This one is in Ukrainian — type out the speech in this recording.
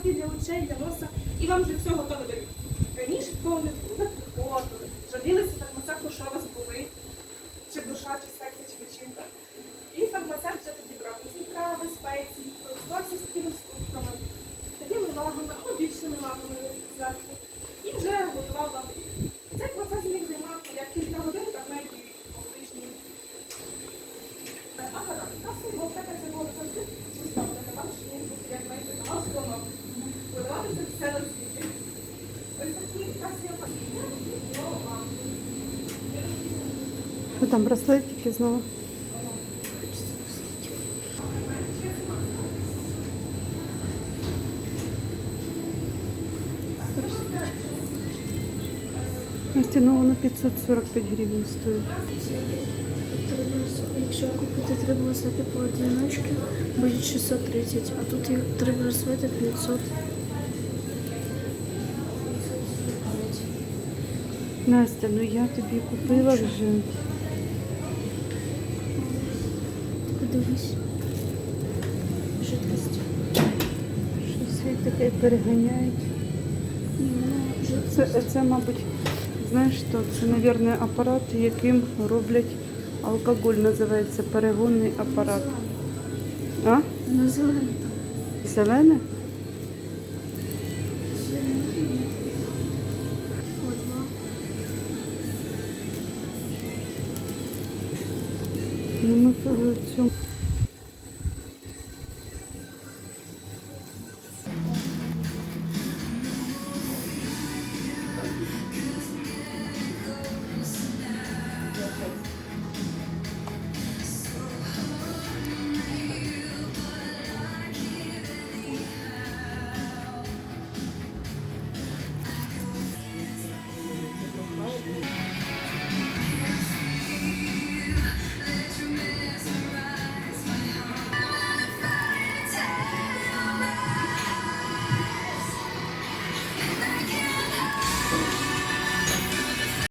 присадки для очей, для носа, і вам вже все готове дають. Раніше такого не було, приходили, жалілися фармацевту, що вас були, чи душа, чи серце, чи печінка. І фармацевт вже тоді брав різні трави, спеції, користувався з такими скупками, такими лагами, або більшими лагами. І вже готував вам. Цей процес міг все там, браслетики знову? Настя, ну воно 545 гривень стоїть. Якщо купити три браслети по одиночці, буде 630, а тут три браслети 500. Настя, ну я тобі купила вже. Подивись. Жидкость. Щось їх таке переганяють. Це, це, мабуть, знаєш що? Це, мабуть, апарат, яким роблять алкоголь, називається перегонний апарат. А? Вона зелена. Зелене? 你们是不是就